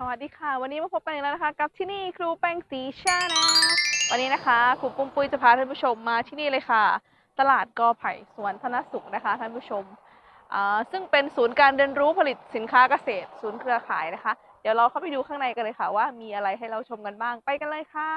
สวัสดีค่ะ วันนี้มาพบกันอีกแล้วนะคะ กับที่นี่ครูแป้งสีชาแนลวันนี้นะคะครูปุ้มปุ้ยจะพาท่านผู้ชมมาที่นี่เลยค่ะ ตลาดกอไผ่สวนธนสุขนะคะท่านผู้ชมอ่าซึ่งเป็นศูนย์การเรียนรู้ผลิตสินค้าเกษตร ศูนย์เครือข่ายนะคะ เดี๋ยวเราเข้าไปดูข้างในกันเลยค่ะ ว่ามีอะไรให้เราชมกันบ้างไปกันเลยค่ะ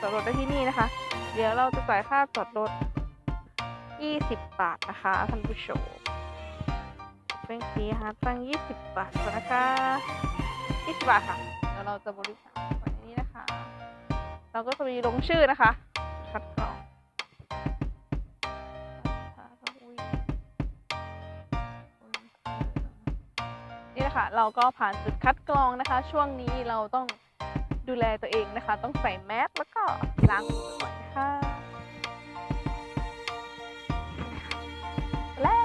จอดรถได้ที่นี่นะคะ เดี๋ยวเราจะจ่ายค่าจอดรถ 20 บาทนะคะท่านผู้ชมเป็นสีหาตังค์20 บาทก่อนนะคะ 20 บาทค่ะเดี๋ยวเราจะบริจาคไว้นี้นะคะ เราก็จะมีลงชื่อนะคะ คัดกรองนี่แหละคะเราก็ผ่านจุดคัดกรองนะคะ ช่วงนี้เราต้อง ดูแลตัวเองนะคะ ต้องใส่แมสแล้วก็ล้างมือบ่อยๆนะคะและ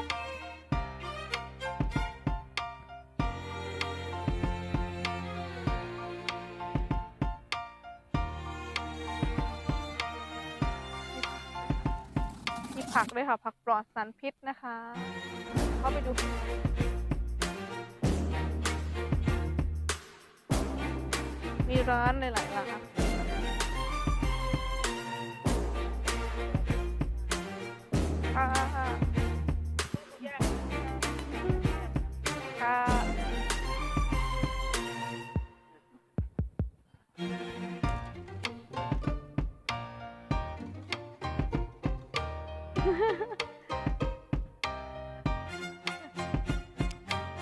มีผักด้วยค่ะ ผักปลอดสารพิษนะคะ เข้าไปดู มีร้านหลายๆร้านค่ะค่ะ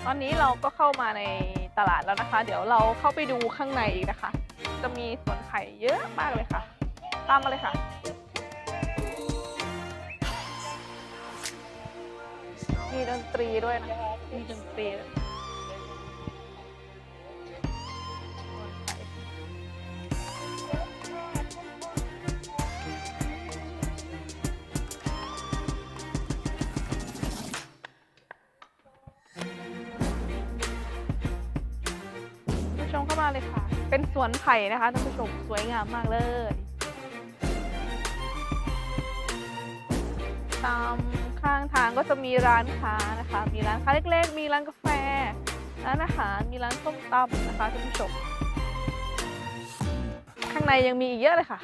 ตอนนี้เราก็เข้ามาใน ตลาดแล้วนะคะ เดี๋ยวเราเข้าไปดูข้างในอีกนะคะ จะมีสวนไผ่เยอะมากเลยค่ะ ตามมาเลยค่ะมีดนตรีด้วยนะมีดนตรี เลยค่ะ เป็นสวนไผ่นะคะท่านผู้ชมสวยงามมากเลยตามข้างทางก็จะมีร้านค้านะคะ มีร้านค้าเล็กๆ มีร้านกาแฟ ร้านอาหาร มีร้านส้มตำนะคะท่านผู้ชม ข้างในยังมีอีกเยอะเลยค่ะ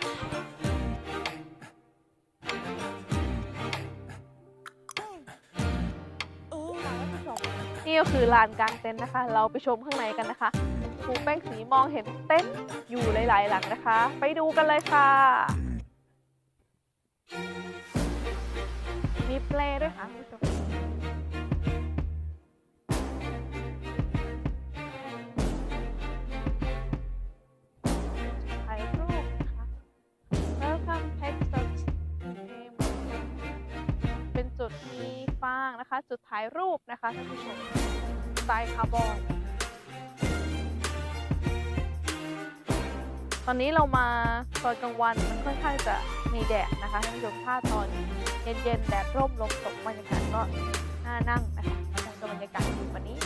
นี่ก็คือลานกลางเต็นท์นะคะ เราไปชมข้างในกันนะคะ ครูแป้งสีมองเห็นเต็นอยู่หลายๆหลังนะคะ ไปดูกันเลยค่ะ มีเพลด้วยค่ะคุณผู้ชมถ่ายรูปนะคะ Welcome Texas เป็นจุดมีฟางนะคะ จุดถ่ายรูปนะคะท่านผู้ชมสไตล์คาร์บอน ตอนนี้เรามาตอนกลางวันมันค่อนข้างจะมีแดดนะคะท่านผู้ชมถ้าตอนเย็นๆแดดร่มลมตกบรรยากาศก็น่านั่งนะคะคงจะบรรยากาศดีกว่านี้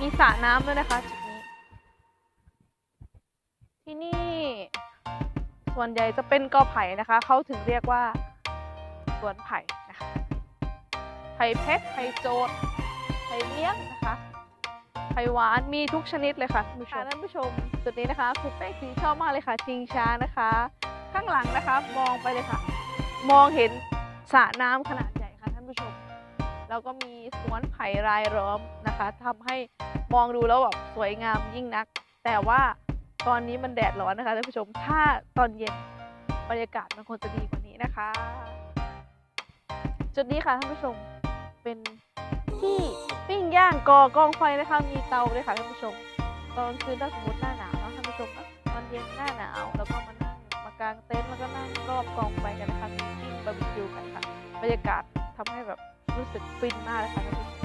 มีสระน้ำด้วยนะคะจุดนี้ ที่นี่ ส่วนใหญ่จะเป็นกอไผ่นะคะเขาถึงเรียกว่าสวนไผ่นะคะไผ่เพชรไผ่โจดไผ่เลี้ยงนะคะ ไผ่หวานมีทุกชนิดเลยค่ะท่านผู้ชมท่านผู้ชมจุดนี้นะคะครูเป้สีชอบมากเลยค่ะชิงช้านะคะ ข้างหลังนะคะมองไปเลยค่ะ มองเห็นสระน้ำขนาดใหญ่ค่ะท่านผู้ชม แล้วก็มีสวนไผ่รายล้อมนะคะทำให้มองดูแล้วแบบสวยงามยิ่งนัก แต่ว่าตอนนี้มันแดดร้อนนะคะท่านผู้ชมถ้าตอนเย็นบรรยากาศมันคงจะดีกว่านี้นะคะ จุดนี้ค่ะท่านผู้ชมเป็น ที่ปิ้งย่างกอกองไฟนะคะมีเตาด้วยค่ะท่านผู้ชม ตอนคืนถ้าสมมติหน้าหนาวนะท่านผู้ชมนะตอนเย็นหน้าหนาวแล้วก็มานั่งมากางเต็นท์แล้วก็นั่งรอบกองไฟกันนะคะปิ้งบาร์บีคิวกันค่ะบรรยากาศทำให้แบบรู้สึกฟินมากเลยค่ะท่านผู้ชม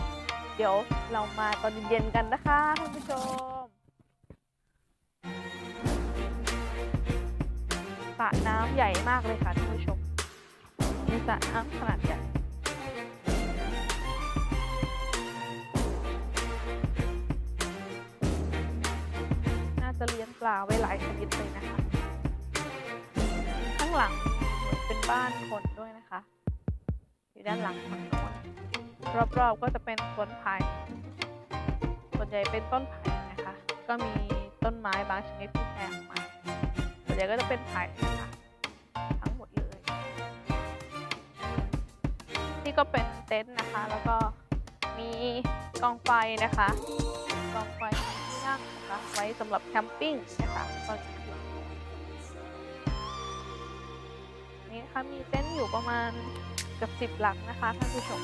เดี๋ยวเรามาตอนเย็นๆกันนะคะท่านผู้ชมสระน้ำใหญ่มากเลยค่ะท่านผู้ชมสระน้ำขนาดใหญ่ ปลาไว้หลายชนิดเลยนะคะ ข้างหลังเป็นบ้านคนด้วยนะคะ อยู่ด้านหลังฝั่งโน้นรอบๆก็จะเป็นสวนไผ่ส่วนใหญ่เป็นต้นไผ่นะคะ ก็มีต้นไม้บางชนิดที่แทงมาส่วนใหญ่ก็จะเป็นไผ่นะคะทั้งหมดเลยนี่ก็เป็นเต็นท์นะคะ แล้วก็มีกองไฟนะคะกองไฟ นั่งนะคะไว้สำหรับแคมปิ้งนะคะตอนกลางคืนนี่นะมีเต็นท์อยู่ประมาณเกือบสิบหลังนะคะท่านผู้ชม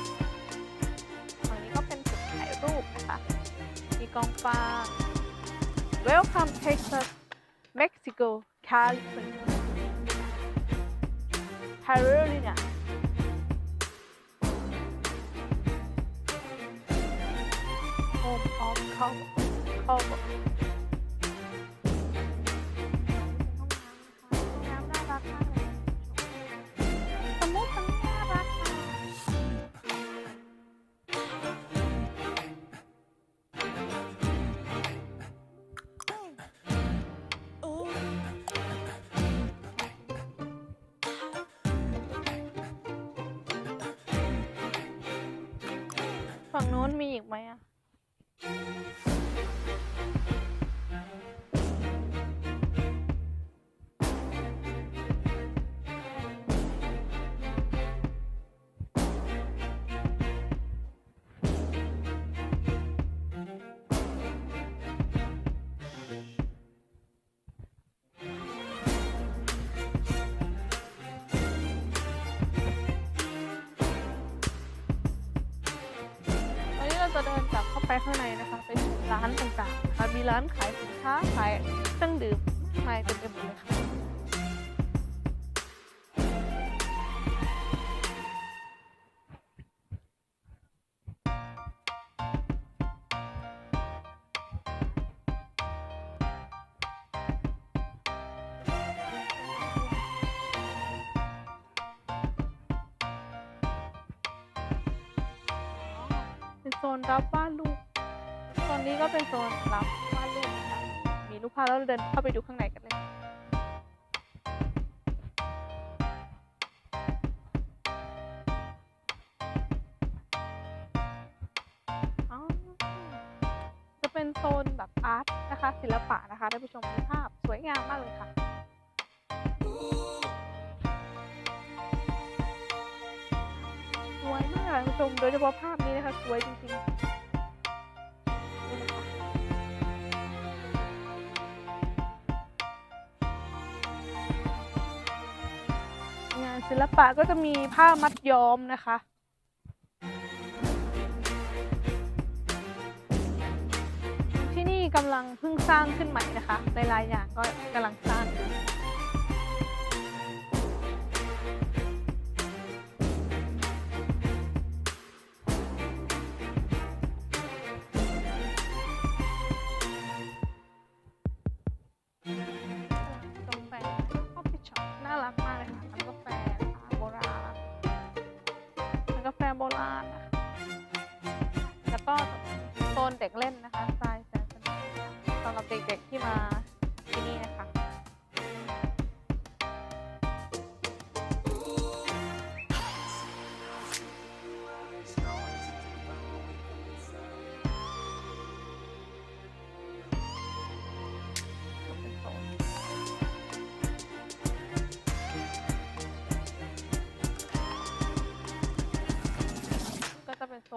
ฝั่งนี้ก็เป็นจุดถ่ายรูปนะคะ มีกองฟาง Welcome Texas Mexico California Carolina Home of Cowboy Cowboy ห้องน้ำนะคะห้องน้ำน่ารักมากเลยสมมุติตรงนี้น่ารักค่ะฝั่งนู้นมีอีกไหมอะ วันนี้เราจะเดินกลับเข้าไปข้างในนะคะไป ร้านต่างๆนะคะมีร้านขายสินค้าขายเครื่องดื่มมายเต็มไปหมดเลยค่ะเป็นโซนรับวาดรูป โซนนี้ก็เป็นโซนรับวาดรูปนะคะมีรูปภาพแล้วเราเดินเข้าไปดูข้างในกันเลย จะเป็นโซนแบบอาร์ตนะคะ ศิลปะนะคะท่านผู้ชมมีภาพสวยงามมากเลยค่ะสวยมากท่านผู้ชมโดยเฉพาะภาพนี้นะคะสวยจริงๆ ศิลปะก็จะมีผ้ามัดย้อมนะคะที่นี่กำลังเพิ่งสร้างขึ้นใหม่นะคะในหลายๆอย่างก็กำลังสร้าง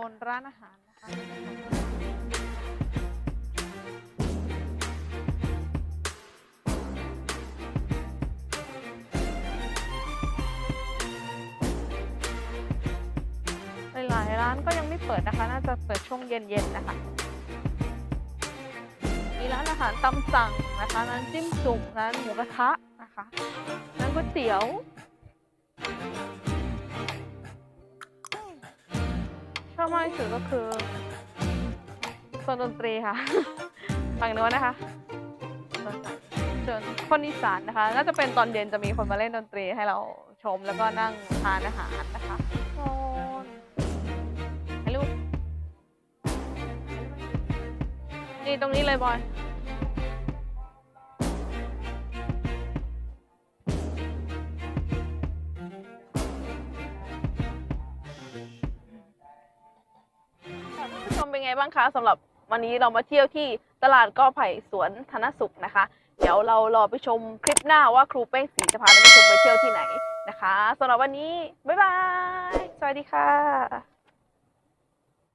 นโซนร้านอาหารนะคะหลายร้านก็ยังไม่เปิดนะคะ น่าจะเปิดช่วงเย็นๆนะคะ มีร้านอาหารตามสั่งนะคะร้านจิ้มจุ่มร้านหมูกระทะนะคะร้านก๋วยเตี๋ยว อบมากที่สุดก็คือโซนดนตรีค่ะ ฝั่งโน้นนะคะส่วนคนอีสานนะคะน่าจะเป็นตอนเย็นจะมีคนมาเล่นดนตรีให้เราชมแล้วก็นั่งทานอาหารนะคะให้ลูกนี่ตรงนี้เลยบอย มเป็นไงบ้างคะสำหรับวันนี้เรามาเที่ยวที่ตลาดก้อไผ่สวนธนสุขนะคะ เดี๋ยวเรารอไปชมคลิปหน้าว่าครูเป้งสีจะพาท่านผู้ชมไปเที่ยวที่ไหนนะคะสำหรับวันนี้ บ๊ายบาย สวัสดีค่ะ